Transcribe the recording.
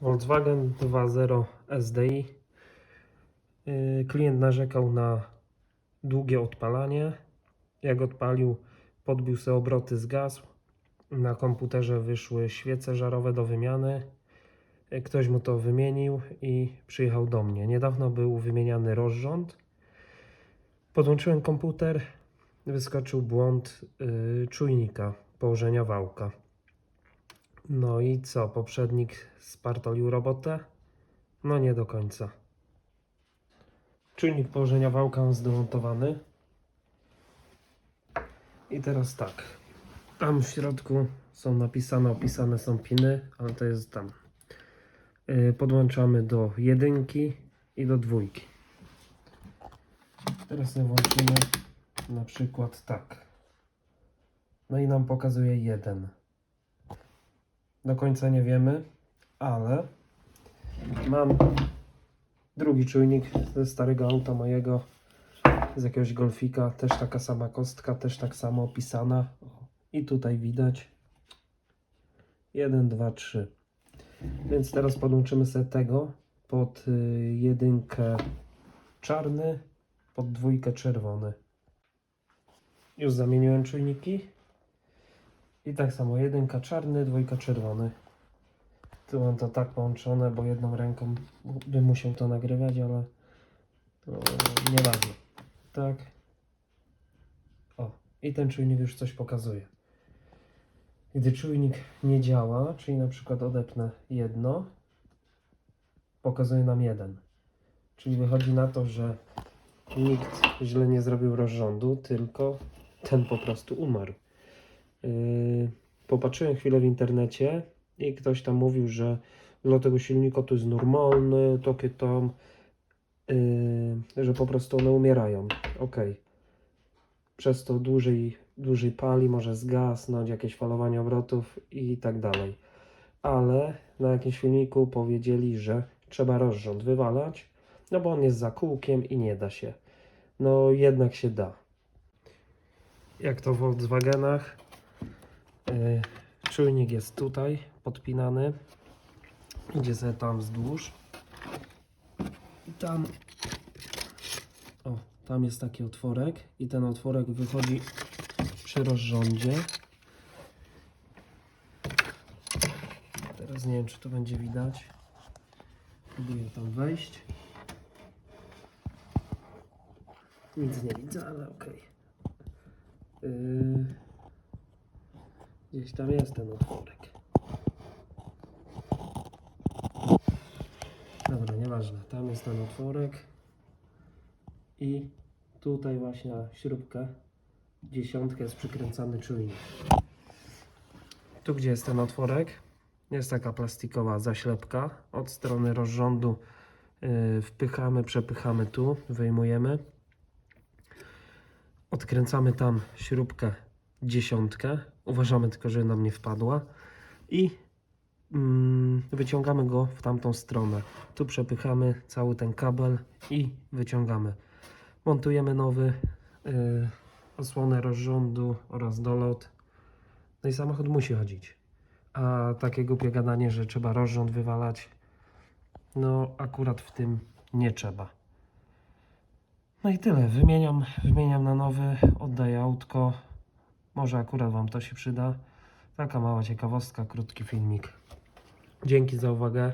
Volkswagen 2.0 SDI. Yy, Klient narzekał na długie odpalanie. Jak odpalił, podbił sobie obroty, zgasł. Na komputerze wyszły świece żarowe do wymiany. Yy, Ktoś mu to wymienił i przyjechał do mnie. Niedawno był wymieniany rozrząd. Podłączyłem komputer, wyskoczył błąd yy, czujnika położenia wałka. No i co? Poprzednik spartolił robotę? No nie do końca. Czujnik położenia wałka mam zdemontowany. I teraz tak. Tam w środku są napisane, opisane są piny, ale to jest tam. Yy, Podłączamy do jedynki i do dwójki. Teraz sobie włączymy na przykład tak. No i nam pokazuje jeden. Do końca nie wiemy, ale mam drugi czujnik ze starego auta mojego, z jakiegoś golfika, też taka sama kostka, też tak samo opisana. I tutaj widać 1, 2, 3. Więc teraz podłączymy sobie tego pod y, jedynkę czarny, pod dwójkę czerwony. Już zamieniłem czujniki. I tak samo jedynka czarny, dwójka czerwony. Tu mam to tak połączone, bo jedną ręką bym musiał to nagrywać, ale to nieważne. Tak. O, i ten czujnik już coś pokazuje. Gdy czujnik nie działa, czyli na przykład odepnę jedno, pokazuje nam jeden. Czyli wychodzi na to, że nikt źle nie zrobił rozrządu, tylko ten po prostu umarł. Yy, popatrzyłem chwilę w internecie i ktoś tam mówił, że dla tego silnika to jest normalne, takie tam, yy, że po prostu one umierają. Ok. Przez to dłużej, dłużej pali, może zgasnąć, jakieś falowanie obrotów i tak dalej. Ale na jakimś filmiku powiedzieli, że trzeba rozrząd wywalać, no bo on jest za kółkiem i nie da się. No jednak się da. Jak to w Volkswagenach, Czujnik jest tutaj podpinany. Idzie sobie tam wzdłuż. I tam. O, tam jest taki otworek. I ten otworek wychodzi przy rozrządzie. Teraz nie wiem, czy to będzie widać. Próbuję tam wejść. Nic nie widzę, ale okej. Yy... Gdzieś tam jest ten otworek. Dobra, nieważne. Tam jest ten otworek. I tutaj właśnie na śrubkę dziesiątkę jest przykręcany czujnik. Tu gdzie jest ten otworek jest taka plastikowa zaślepka. Od strony rozrządu yy, wpychamy, przepychamy tu, wyjmujemy. Odkręcamy tam śrubkę dziesiątkę. Uważamy tylko, że nam nie wpadła. I mm, wyciągamy go w tamtą stronę. Tu przepychamy cały ten kabel i wyciągamy. Montujemy nowy yy, osłonę rozrządu oraz dolot. No i samochód musi chodzić. A takie głupie gadanie, że trzeba rozrząd wywalać, no akurat w tym nie trzeba. No i tyle. Wymieniam, wymieniam na nowy, oddaję autko. Może akurat Wam to się przyda. Taka mała ciekawostka, krótki filmik. Dzięki za uwagę.